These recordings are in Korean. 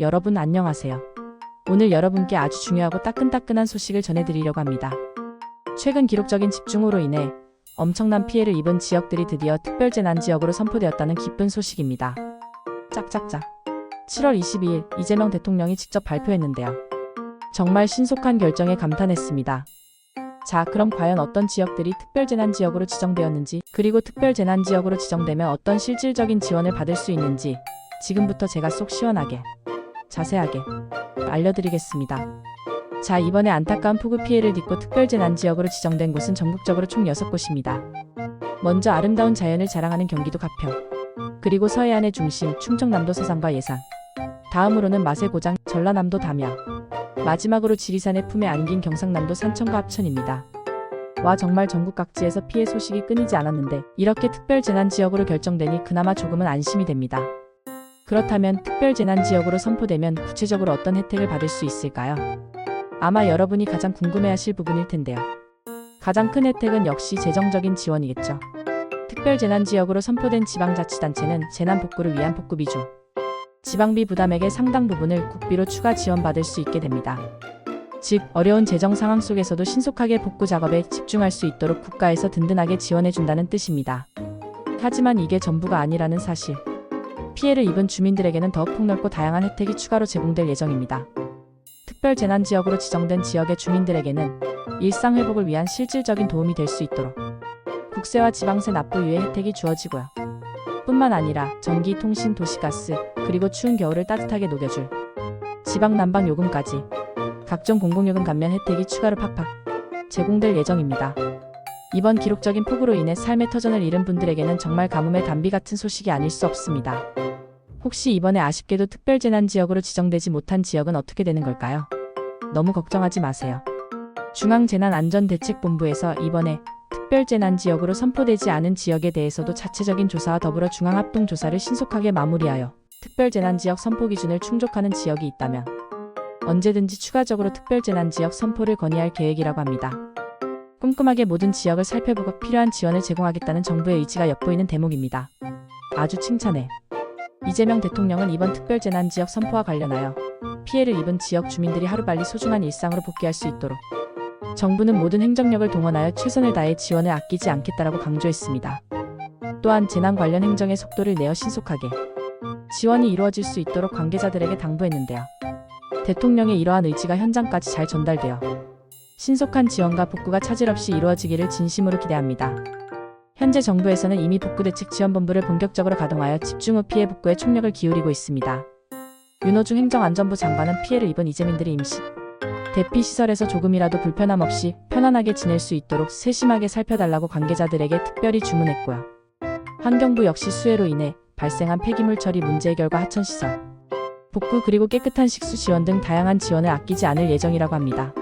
여러분 안녕하세요. 오늘 여러분께 아주 중요하고 따끈따끈한 소식을 전해드리려고 합니다. 최근 기록적인 집중호로 인해 엄청난 피해를 입은 지역들이 드디어 특별재난 지역으로 선포되었다는 기쁜 소식입니다. 짝짝짝. 7월 22일 이재명 대통령이 직접 발표했는데요. 정말 신속한 결정에 감탄했습니다. 자, 그럼 과연 어떤 지역들이 특별재난 지역으로 지정되었는지, 그리고 특별재난 지역으로 지정되면 어떤 실질적인 지원을 받을 수 있는지, 지금부터 제가 속 시원하게, 자세하게 알려드리겠습니다. 자, 이번에 안타까운 폭우 피해를 딛고 특별재난 지역으로 지정된 곳은 전국적으로 총 6곳입니다. 먼저 아름다운 자연을 자랑하는 경기도 가평, 그리고 서해안의 중심 충청남도 서산과 예산, 다음으로는 맛의 고장 전라남도 담양, 마지막으로 지리산의 품에 안긴 경상남도 산청과 합천입니다. 와 정말 전국 각지에서 피해 소식이 끊이지 않았는데 이렇게 특별재난지역으로 결정되니 그나마 조금은 안심이 됩니다. 그렇다면 특별재난지역으로 선포되면 구체적으로 어떤 혜택을 받을 수 있을까요? 아마 여러분이 가장 궁금해하실 부분일 텐데요. 가장 큰 혜택은 역시 재정적인 지원이겠죠. 특별재난지역으로 선포된 지방자치단체는 재난복구를 위한 복구비 중 지방비 부담액의 상당 부분을 국비로 추가 지원받을 수 있게 됩니다. 즉, 어려운 재정 상황 속에서도 신속하게 복구 작업에 집중할 수 있도록 국가에서 든든하게 지원해준다는 뜻입니다. 하지만 이게 전부가 아니라는 사실. 피해를 입은 주민들에게는 더욱 폭넓고 다양한 혜택이 추가로 제공될 예정입니다. 특별 재난 지역으로 지정된 지역의 주민들에게는 일상 회복을 위한 실질적인 도움이 될 수 있도록 국세와 지방세 납부 유예 혜택이 주어지고요. 뿐만 아니라 전기, 통신, 도시가스, 그리고 추운 겨울을 따뜻하게 녹여줄 지방 난방 요금까지 각종 공공요금 감면 혜택이 추가로 팍팍 제공될 예정입니다. 이번 기록적인 폭우로 인해 삶의 터전을 잃은 분들에게는 정말 가뭄의 단비 같은 소식이 아닐 수 없습니다. 혹시 이번에 아쉽게도 특별재난지역으로 지정되지 못한 지역은 어떻게 되는 걸까요? 너무 걱정하지 마세요. 중앙재난안전대책본부에서 이번에 특별재난지역으로 선포되지 않은 지역에 대해서도 자체적인 조사와 더불어 중앙합동조사를 신속하게 마무리하여 특별재난지역 선포 기준을 충족하는 지역이 있다면 언제든지 추가적으로 특별재난지역 선포를 건의할 계획이라고 합니다. 꼼꼼하게 모든 지역을 살펴보고 필요한 지원을 제공하겠다는 정부의 의지가 엿보이는 대목입니다. 아주 칭찬해. 이재명 대통령은 이번 특별재난지역 선포와 관련하여 피해를 입은 지역 주민들이 하루빨리 소중한 일상으로 복귀할 수 있도록 정부는 모든 행정력을 동원하여 최선을 다해 지원을 아끼지 않겠다라고 강조했습니다. 또한 재난 관련 행정의 속도를 내어 신속하게 지원이 이루어질 수 있도록 관계자들에게 당부했는데요. 대통령의 이러한 의지가 현장까지 잘 전달되어 신속한 지원과 복구가 차질 없이 이루어지기를 진심으로 기대합니다. 현재 정부에서는 이미 복구 대책 지원본부를 본격적으로 가동하여 집중 후 피해 복구에 총력을 기울이고 있습니다. 윤호중 행정안전부 장관은 피해를 입은 이재민들이 임시 대피 시설에서 조금이라도 불편함 없이 편안하게 지낼 수 있도록 세심하게 살펴달라고 관계자들에게 특별히 주문했고요. 환경부 역시 수해로 인해 발생한 폐기물 처리 문제 해결과 하천 시설, 복구 그리고 깨끗한 식수 지원 등 다양한 지원을 아끼지 않을 예정이라고 합니다.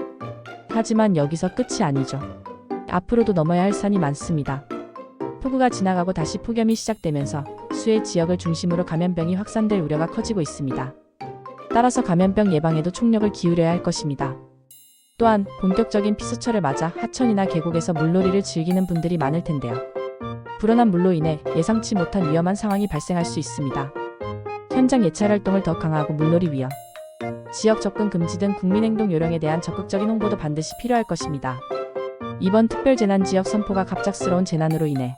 하지만 여기서 끝이 아니죠. 앞으로도 넘어야 할 산이 많습니다. 폭우가 지나가고 다시 폭염이 시작되면서 수해 지역을 중심으로 감염병이 확산될 우려가 커지고 있습니다. 따라서 감염병 예방에도 총력을 기울여야 할 것입니다. 또한 본격적인 피서철을 맞아 하천이나 계곡에서 물놀이를 즐기는 분들이 많을 텐데요. 불어난 물로 인해 예상치 못한 위험한 상황이 발생할 수 있습니다. 현장 예찰 활동을 더 강화하고 물놀이 위험, 지역 접근 금지 등 국민행동 요령에 대한 적극적인 홍보도 반드시 필요할 것입니다. 이번 특별재난지역 선포가 갑작스러운 재난으로 인해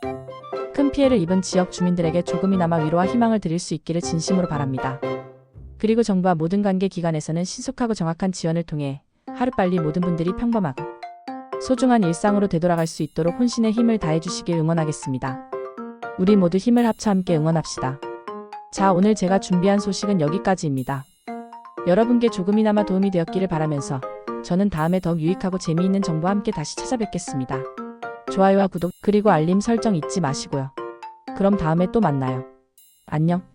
큰 피해를 입은 지역 주민들에게 조금이나마 위로와 희망을 드릴 수 있기를 진심으로 바랍니다. 그리고 정부와 모든 관계 기관에서는 신속하고 정확한 지원을 통해 하루빨리 모든 분들이 평범하고 소중한 일상으로 되돌아갈 수 있도록 혼신의 힘을 다해 주시길 응원하겠습니다. 우리 모두 힘을 합쳐 함께 응원합시다. 자, 오늘 제가 준비한 소식은 여기까지입니다. 여러분께 조금이나마 도움이 되었기를 바라면서 저는 다음에 더욱 유익하고 재미있는 정보와 함께 다시 찾아뵙겠습니다. 좋아요와 구독, 그리고 알림 설정 잊지 마시고요. 그럼 다음에 또 만나요. 안녕.